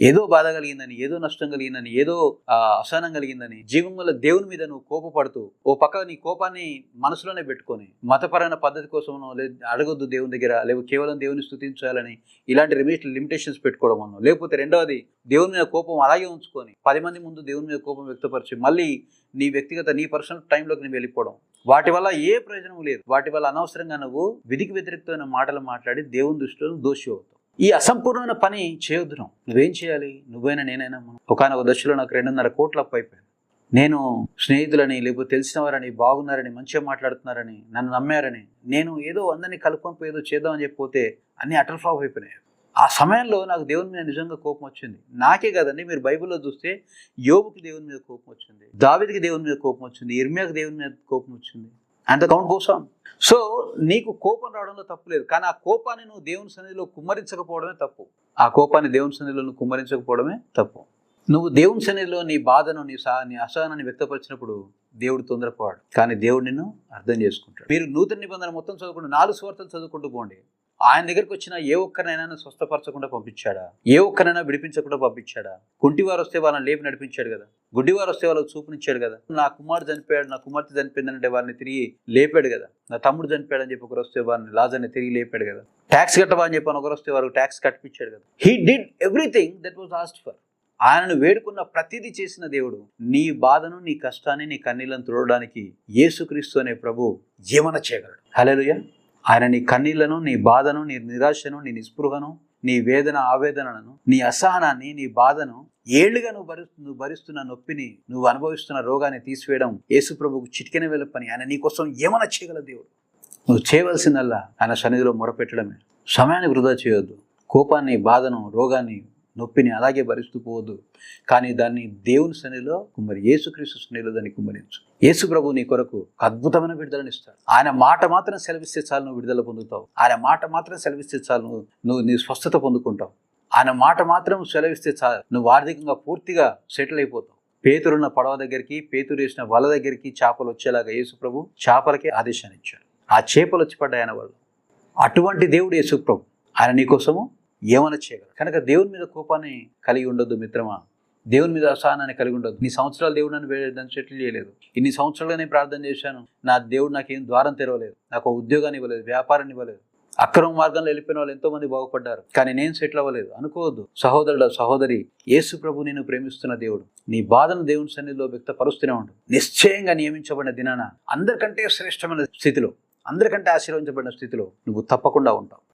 ఏదో బాధ కలిగిందని ఏదో నష్టం కలిగిందని ఏదో అసహనం కలిగిందని జీవం వల్ల దేవుని మీద నువ్వు కోపపడుతూ ఓ పక్క నీ కోపాన్ని మనసులోనే పెట్టుకొని మతపరమైన పద్ధతి కోసం అడగొద్దు దేవుని దగ్గర లేవు కేవలం దేవుని స్థుతించాలని ఇలాంటి లిమిట్ లిమిటేషన్స్ పెట్టుకోవడం వల్ల. లేకపోతే రెండవది దేవుని మీద కోపం అలాగే ఉంచుకొని పది మంది ముందు దేవుని మీద కోపం వ్యక్తపరిచి మళ్ళీ నీ వ్యక్తిగత నీ పర్సనల్ టైంలోకి నువ్వు వెళ్ళిపోవడం. వాటి వల్ల ఏ ప్రయోజనం లేదు. వాటి వల్ల అనవసరంగా నువ్వు విధికి వ్యతిరేక్తమైన మాటలు మాట్లాడి దేవుని దృష్టిలో దోషి అవుతావు. ఈ అసంపూర్ణమైన పని చేయొద్దును నువ్వేం. చేయాలి? నువ్వైనా నేనైనా మనం. ఒకనొక దశలో నాకు రెండున్నర కోట్ల అప్పు అయిపోయాను నేను స్నేహితులని లేకపోతే తెలిసిన వారని బాగున్నారని మంచిగా మాట్లాడుతున్నారని నన్ను నమ్మారని నేను ఏదో అందరినీ కలుపుకొని ఏదో చేద్దామని చెప్పిపోతే అన్ని అటర్ ఫ్లాప్ అయిపోయినాయి. ఆ సమయంలో నాకు దేవుని మీద నిజంగా కోపం వచ్చింది. నాకే కదండి మీరు బైబిల్లో చూస్తే యోగుకి దేవుని మీద కోపం వచ్చింది దావిదికి దేవుని మీద కోపం వచ్చింది ఇర్మియాకి దేవుని మీద కోపం వచ్చింది. అంత కౌంట్ కోసం సో నీకు కోపం రావడంలో తప్పు లేదు. కానీ ఆ కోపాన్ని నువ్వు దేవుని సన్నిధిలో కుమ్మరించకపోవడమే తప్పు. ఆ కోపాన్ని దేవుని సన్నిధిలో నువ్వు కుమ్మరించకపోవడమే తప్పు. నువ్వు దేవుని సన్నిధిలో నీ బాధను నీ సా నీ అసహనాన్ని వ్యక్తపరిచినప్పుడు దేవుడు తొందరపోవాడు. కానీ దేవుడు నిన్ను అర్థం చేసుకుంటాడు. మీరు నూతన నిబంధన మొత్తం చదువుకుంటూ నాలుగు స్వార్థలు చదువుకుంటూ పోండి. ఆయన దగ్గరికి వచ్చిన ఏ ఒక్కరినైనా స్వస్థపరచకుండా పంపించాడా? ఏ ఒక్కరినైనా విడిపించకుండా పంపించాడా? కుంటివారు వస్తే వాళ్ళని లేపి నడిపించాడు కదా. గుడ్డివారు వస్తే వాళ్ళకి చూపునిచ్చాడు కదా. నా కుమారుడు చనిపోయాడు నా కుమార్తె చనిపోయిందంటే వారిని తిరిగి లేపాడు కదా. నా తమ్ముడు చనిపోయాడు అని చెప్పి ఒకరు వస్తే వారిని లాజర్ని తిరిగి లేపాడు కదా. ట్యాక్స్ కట్టవని అని చెప్పి ఒకరు వస్తే వారికి ట్యాక్స్ కట్టించాడు కదా. He did everything that was asked for ఆయనను వేడుకున్న ప్రతిదీ చేసిన దేవుడు నీ బాధను నీ కష్టాన్ని నీ కన్నీళ్ళను తుడవడానికి యేసుక్రీస్తు అనే ప్రభు జీవన చేయగలడు. హలోయ ఆయన నీ కన్నీళ్ళను నీ బాధను నీ నిరాశను నీ నిస్పృహను నీ వేదన ఆవేదనలను నీ అసహనాన్ని నీ బాధను ఏళ్ళుగా నువ్వు భరి నువ్వు భరిస్తున్న నొప్పిని నువ్వు అనుభవిస్తున్న రోగాన్ని తీసివేయడం యేసుప్రభుకు చిటికెన వేల పని ఆయన నీ కోసం ఏమైనా చేయగల దేవుడు. నువ్వు చేయవలసిందల్లా ఆయన సన్నిధిలో మొరపెట్టడమే. సమయాన్ని వృధా చేయొద్దు. కోపాన్ని బాధను రోగాన్ని నొప్పిని అలాగే భరిస్తూ పోవద్దు. కానీ దాన్ని దేవుని సన్నిధిలో కుమ్మరి యేసుక్రీస్తు సన్నిధిలో దాన్ని కుమ్మరించు. యేసు ప్రభు నీ కొరకు అద్భుతమైన విడుదలను ఇస్తాడు. ఆయన మాట మాత్రం సెలవిస్తే చాలు నువ్వు విడుదల పొందుతావు. ఆయన మాట మాత్రం సెలవిస్తే చాలు నువ్వు నువ్వు నీ స్వస్థత పొందుకుంటావు. ఆయన మాట మాత్రం సెలవిస్తే చాలు నువ్వు ఆర్థికంగా పూర్తిగా సెటిల్ అయిపోతావు. పేతురున్న పడవ దగ్గరికి పేతురు వేసిన వల దగ్గరికి చేపలు వచ్చేలాగా యేసు ప్రభు చేపలకే ఆదేశాన్ని ఇచ్చాడు. ఆ చేపలు వచ్చి పడ్డాయి ఆయన వాళ్ళు అటువంటి దేవుడు యేసు ప్రభు. ఆయన నీకోసము ఏమైనా చేయగలరు? కనుక దేవుని మీద కోపాన్ని కలిగి ఉండొద్దు మిత్రమా. దేవుని మీద అసహనాన్ని కలిగి ఉండదు నీ సంవత్సరాలు దేవుడు నన్ను వే- దాని సెటిల్ చేయలేదు. ఇన్ని సంవత్సరాలుగా నేను ప్రార్థన చేశాను. నా దేవుడు నాకేం ద్వారం తెరవలేదు. నాకు ఉద్యోగాన్ని ఇవ్వలేదు వ్యాపారాన్ని ఇవ్వలేదు. అక్రమ మార్గంలో వెళ్ళిపోయిన వాళ్ళు ఎంతో మంది బాగుపడ్డారు. కానీ నేను సెటిల్ అవ్వలేదు. అనుకోవద్దు. సహోదరుడు సహోదరి యేసు ప్రభు నేను ప్రేమిస్తున్న దేవుడు. నీ బాధను దేవుని సన్నిధిలో వ్యక్తపరుస్తూనే ఉండు. నిశ్చయంగా నియమించబడిన దినాన అందరికంటే శ్రేష్టమైన స్థితిలో అందరికంటే ఆశీర్వదించబడిన స్థితిలో నువ్వు తప్పకుండా ఉంటావు.